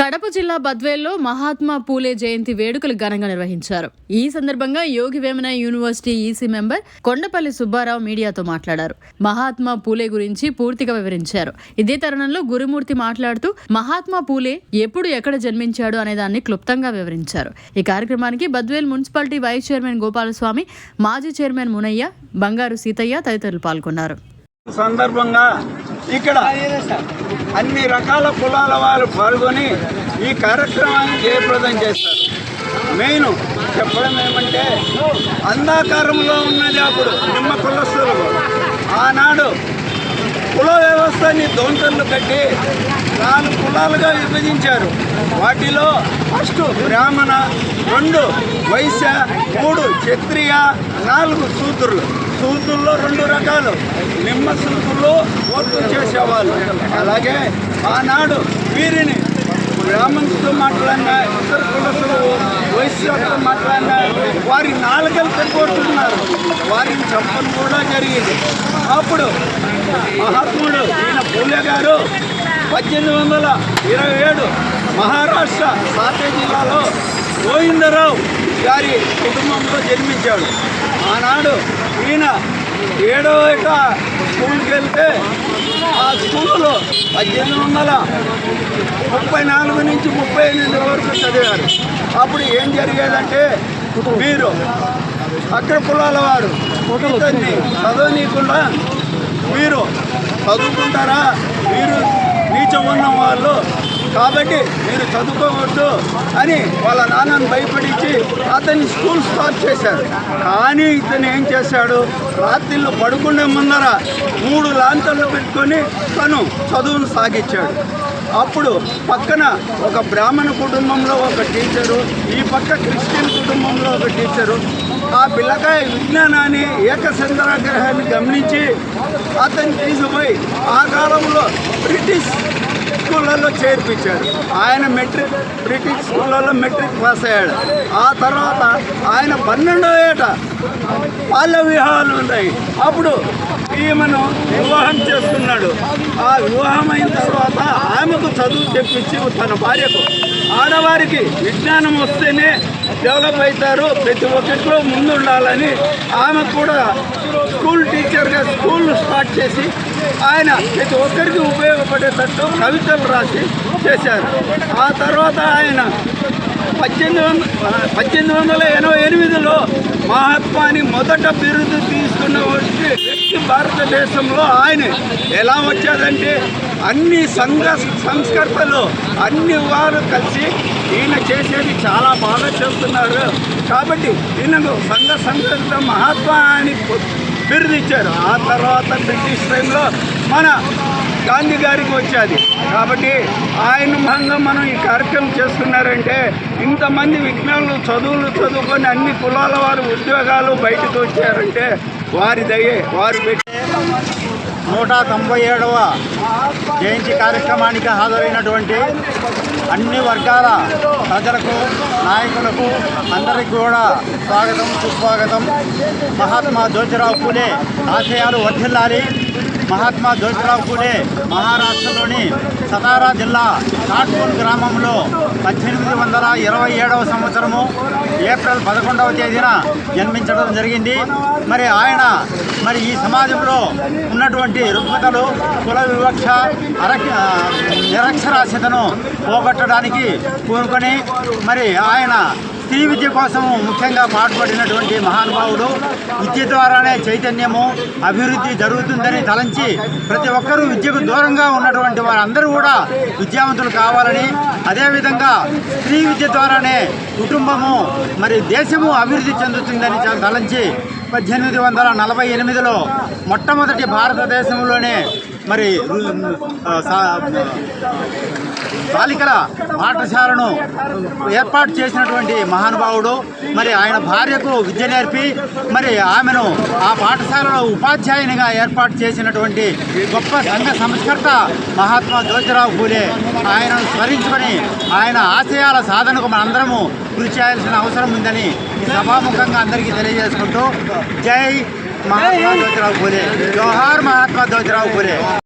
కడప జిల్లా బద్వేల్లో మహాత్మా పూలే జయంతి వేడుకలు ఘనంగా నిర్వహించారు. ఈ సందర్భంగా Yogi Vemana university EC member Kondapalli Subbarao మీడియాతో మాట్లాడారు. మహాత్మా పూలే గురించి పూర్తిగా వివరించారు. ఇదే తరుణంలో గురుమూర్తి మాట్లాడుతూ మహాత్మా పూలే ఎప్పుడు ఎక్కడ జన్మించాడు అనే దాన్ని క్లుప్తంగా వివరించారు. ఈ కార్యక్రమానికి Badvel municipality vice chairman Gopalaswamy మాజీ చైర్మన్ మునయ్య బంగారు సీతయ్య తదితరులు పాల్గొన్నారు. సందర్భంగా ఇక్కడ అన్ని రకాల కులాల వారు పాల్గొని ఈ కార్యక్రమాన్ని జయప్రదం చేస్తారు. మెయిన్ చెప్పడం ఏమంటే అంధాకారంలో ఉన్నది అప్పుడు నిమ్మ కులస్తులు. ఆనాడు కుల వ్యవస్థని దోంతర్లు కట్టి నాలుగు కులాలుగా విభజించారు. వాటిలో ఫస్ట్ బ్రాహ్మణ రెండు వైశ్య మూడు క్షత్రియ నాలుగు శూద్రులు. సూత్రుల్లో రెండు రకాలు. నిమ్మ శూద్రులు ఓట్లు చేసేవాళ్ళు. అలాగే ఆనాడు వీరిని బ్రాహ్మణులతో మాట్లాడినా ఇతర కులసులు వైశ్యులతో మాట్లాడినా వారి నాలుగలు పెట్టుకుంటున్నారు వారిని చెప్పడం కూడా జరిగింది. అప్పుడు మహాత్ముడు ఈయన పూలే గారు పద్దెనిమిది వందల ఇరవై ఏడు మహారాష్ట్ర సాతే జిల్లాలో గోవిందరావు గారి కుటుంబంలో జన్మించాడు. ఆనాడు ఈయన ఏడో ఏట స్కూల్కి వెళ్తే ఆ స్కూల్లో పద్దెనిమిది వందల ముప్పై నాలుగు నుంచి ముప్పై ఎనిమిది వరకు చదివారు. అప్పుడు ఏం జరిగేదంటే మీరు అగ్ర కులాల వారు చదవనీయకుండా మీరు చదువుకుంటారా? మీరు నీచం ఉన్న వాళ్ళు కాబట్టి మీరు చదువుకోవద్దు అని వాళ్ళ నాన్నను భయపడించి అతన్ని స్కూల్ స్టార్ట్ చేశారు. కానీ ఇతను ఏం చేశాడు? రాత్రిళ్ళు పడుకునే ముందర మూడు లాంతర్లు పెట్టుకొని తను చదువును సాగించాడు. అప్పుడు పక్కన ఒక బ్రాహ్మణ కుటుంబంలో ఒక టీచరు ఈ పక్క క్రిస్టియన్ కుటుంబంలో ఒక టీచరు. ఆ పిల్లకాయ విజ్ఞానాన్ని ఏకచంద్రగ్రహాన్ని గమనించి అతన్ని తీసుకుపోయి ఆ కాలంలో బ్రిటిష్ స్కూళ్ళల్లో చేర్పించాడు ఆయన మెట్రిక్ బ్రిటిష్ స్కూళ్ళల్లో మెట్రిక్ పాస్ అయ్యాడు. ఆ తర్వాత ఆయన పన్నెండో ఏట బాల్య వివాహాలు ఉన్నాయి. అప్పుడు ఈమెను వివాహం చేసుకున్నాడు. ఆ వివాహం అయిన తర్వాత ఆమెకు చదువు చెప్పించి తన భార్యకు. ఆడవారికి విజ్ఞానం వస్తేనే డెవలప్ అవుతారు. ప్రతి ఒక్కరిలో ముందు ఉండాలని ఆమె కూడా స్కూల్ టీచర్గా స్కూల్ స్టార్ట్ చేసి ఆయన ప్రతి ఒక్కరికి ఉపయోగపడేటట్టు కవితలు రాసి చేశారు. ఆ తర్వాత ఆయన పద్దెనిమిది వందల పద్దెనిమిది వందల ఎనభై ఎనిమిదిలో మహాత్మాని మొదట బిరుదు తీసుకున్న వ్యక్తి భారతదేశంలో ఆయన ఎలా వచ్చారంటే అన్ని సంఘ సంస్కర్తలు అన్ని వారు కలిసి ఈయన చేసేది చాలా బాగా చేస్తున్నారు. కాబట్టి ఈయనకు సంఘ సంస్కృత మహాత్మా అని బిరుదిచ్చారు ఆ తర్వాత బ్రిటిష్ టైంలో మన గాంధీ గారికి వచ్చేది. కాబట్టి ఆయన భంగం మనం ఈ కార్యక్రమం చేస్తున్నారంటే ఇంతమంది విజ్ఞానులు చదువులు చదువుకొని అన్ని కులాల వారు ఉద్యోగాలు బయటకు వచ్చారంటే వారి దయే వారు పెట్టే నూట తొంభై ఏడవ జయంతి కార్యక్రమానికి హాజరైనటువంటి అన్ని వర్గాల ప్రజలకు నాయకులకు అందరికీ కూడా స్వాగతం సుస్వాగతం. మహాత్మా జ్యోతిరావు పూలే ఆశయాలు వర్ధిల్లాలి. మహాత్మా జ్యోతిరావు పూలే మహారాష్ట్రలోని సతారా జిల్లా కాట్పూర్ గ్రామంలో పద్దెనిమిది వందల ఇరవై ఏడవ సంవత్సరము ఏప్రిల్ పదకొండవ తేదీన జన్మించడం జరిగింది. మరి ఆయన మరి ఈ సమాజంలో ఉన్నటువంటి రుగ్మతలు కుల వివక్ష అరక్ష నిరక్షరాస్యతను పోగొట్టడానికి కోరుకొని మరి ఆయన స్త్రీ విద్య కోసం ముఖ్యంగా పాటుపడినటువంటి మహానుభావుడు విద్య ద్వారానే చైతన్యము అభివృద్ధి జరుగుతుందని తలంచి ప్రతి ఒక్కరూ విద్యకు దూరంగా ఉన్నటువంటి వారందరూ కూడా విద్యావంతులు కావాలని అదేవిధంగా స్త్రీ విద్య ద్వారానే కుటుంబము మరి దేశము అభివృద్ధి చెందుతుందని తలంచి పద్దెనిమిది వందల నలభై ఎనిమిదిలో మొట్టమొదటి భారతదేశంలోనే మరి సా- బాలికల పాఠశాలను ఏర్పాటు చేసినటువంటి మహానుభావుడు మరి ఆయన భార్యకు విద్య నేర్పి మరి ఆమెను ఆ పాఠశాలలో ఉపాధ్యాయునిగా ఏర్పాటు చేసినటువంటి గొప్ప సంఘ సంస్కర్త మహాత్మా జ్యోతిరావు పూలే ఆయనను స్మరించుకొని ఆయన ఆశయాల సాధనకు మనందరము కృషి చేయాల్సిన అవసరం ఉందని ఈ సభాముఖంగా అందరికీ తెలియజేసుకుంటూ జై మహాత్మా జ్యోతిరావు పూలే. జోహార్ మహాత్మా జ్యోతిరావు పూలే.